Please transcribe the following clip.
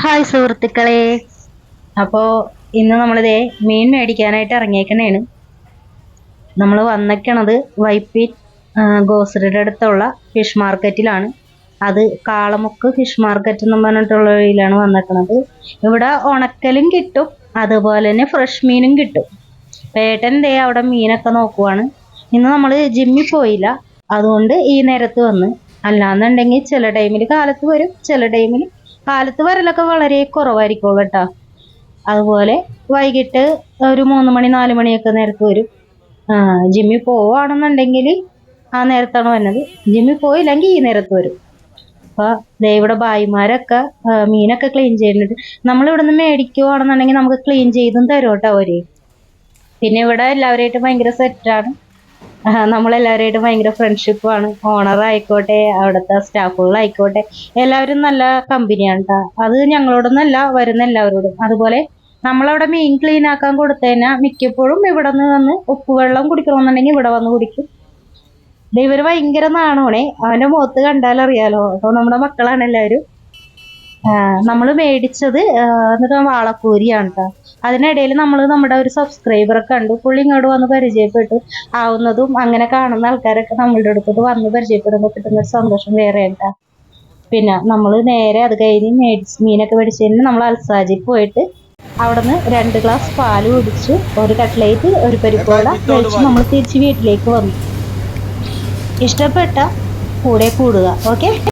Hi സുഹൃത്തുക്കളെ. അപ്പോൾ ഇന്ന് നമ്മളിതേ മീൻ മേടിക്കാനായിട്ട് ഇറങ്ങിയേക്കണേണ്. നമ്മൾ വന്നിക്കണത് വൈപ്പിൻ ഗോസറിയുടെ അടുത്തുള്ള ഫിഷ് മാർക്കറ്റിലാണ്. അത് കാളമുക്ക് ഫിഷ് മാർക്കറ്റ് എന്ന് പറഞ്ഞിട്ടുള്ള വഴിയിലാണ് വന്നിക്കണത്. ഇവിടെ ഉണക്കലും കിട്ടും അതുപോലെ തന്നെ ഫ്രഷ് മീനും കിട്ടും. പേട്ടൻ ദേ അവിടെ മീനൊക്കെ നോക്കുവാണ്. ഇന്ന് നമ്മൾ ജിമ്മിൽ പോയില്ല അതുകൊണ്ട് ഈ നേരത്ത് വന്ന്. അല്ലാന്നുണ്ടെങ്കിൽ ചില ടൈമിൽ കാലത്ത് വരും ചില ടൈമിൽ കാലത്ത് വരലൊക്കെ വളരെ കുറവായിരിക്കും കേട്ടോ. അതുപോലെ വൈകിട്ട് ഒരു മൂന്ന് മണി നാല് മണിയൊക്കെ നേരത്ത് വരും. ആ, ജിമ്മി പോവാണെന്നുണ്ടെങ്കിൽ ആ നേരത്താണ് വരുന്നത് ജിമ്മി പോയില്ലെങ്കിൽ ഈ നേരത്ത് വരും. അപ്പോൾ ദേ ഇവിടെ ഭായിമാരൊക്കെ മീനൊക്കെ ക്ലീൻ ചെയ്യുന്നുണ്ട്. നമ്മളിവിടെ നിന്ന് മേടിക്കുവാണെന്നുണ്ടെങ്കിൽ നമുക്ക് ക്ലീൻ ചെയ്തും തരും കേട്ടോ അവർ. പിന്നെ ഇവിടെ എല്ലാവരുമായിട്ട് ഭയങ്കര സെറ്റാണ് നമ്മളെല്ലാവരുമായിട്ട് ഭയങ്കര ഫ്രണ്ട്ഷിപ്പാണ് ഓണർ ആയിക്കോട്ടെ അവിടുത്തെ സ്റ്റാഫുകളായിക്കോട്ടെ എല്ലാവരും നല്ല കമ്പനിയാണ് കേട്ടോ അത് ഞങ്ങളോടൊന്നല്ല വരുന്ന എല്ലാവരോടും. അതുപോലെ നമ്മളവിടെ മീൻ ക്ലീൻ ആക്കാൻ കൊടുത്തതിനാൽ മിക്കപ്പോഴും ഇവിടെ നിന്ന് വന്ന് ഉപ്പുവെള്ളം കുടിക്കണമെന്നുണ്ടെങ്കിൽ ഇവിടെ വന്ന് കുടിക്കും. ദേ ഇവർ ഭയങ്കര നാണോണേ അവന്റെ മുഖത്ത് കണ്ടാൽ അറിയാലോ അപ്പോൾ നമ്മുടെ മക്കളാണ് എല്ലാവരും. നമ്മൾ മേടിച്ചത് എന്നിട്ട് വാളക്കൂരിയാണ് കേട്ടോ അതിനിടയിൽ നമ്മൾ നമ്മുടെ ഒരു സബ്സ്ക്രൈബറെ കണ്ടു. പുള്ളി ഇങ്ങോട്ട് വന്ന് പരിചയപ്പെട്ടു. ആവുന്നതും അങ്ങനെ കാണുന്ന ആൾക്കാരൊക്കെ നമ്മളുടെ അടുത്തോട്ട് വന്ന് പരിചയപ്പെടുമ്പോൾ കിട്ടുന്ന ഒരു സന്തോഷം വേറെ കേട്ടോ പിന്നെ നമ്മൾ നേരെ അത് കഴിഞ്ഞ് മേടിച്ച് മീനൊക്കെ മേടിച്ച് കഴിഞ്ഞ് നമ്മൾ അൽസാജി പോയിട്ട് അവിടുന്ന് രണ്ട് ഗ്ലാസ് പാൽ കുടിച്ചു ഒരു കട്ട്ലേറ്റ് ഒരു പരിപ്പോട കഴിച്ച് നമ്മൾ തിരിച്ച് വീട്ടിലേക്ക് വന്നു. ഇഷ്ടപ്പെട്ട കൂടെ കൂടുക. ഓക്കെ?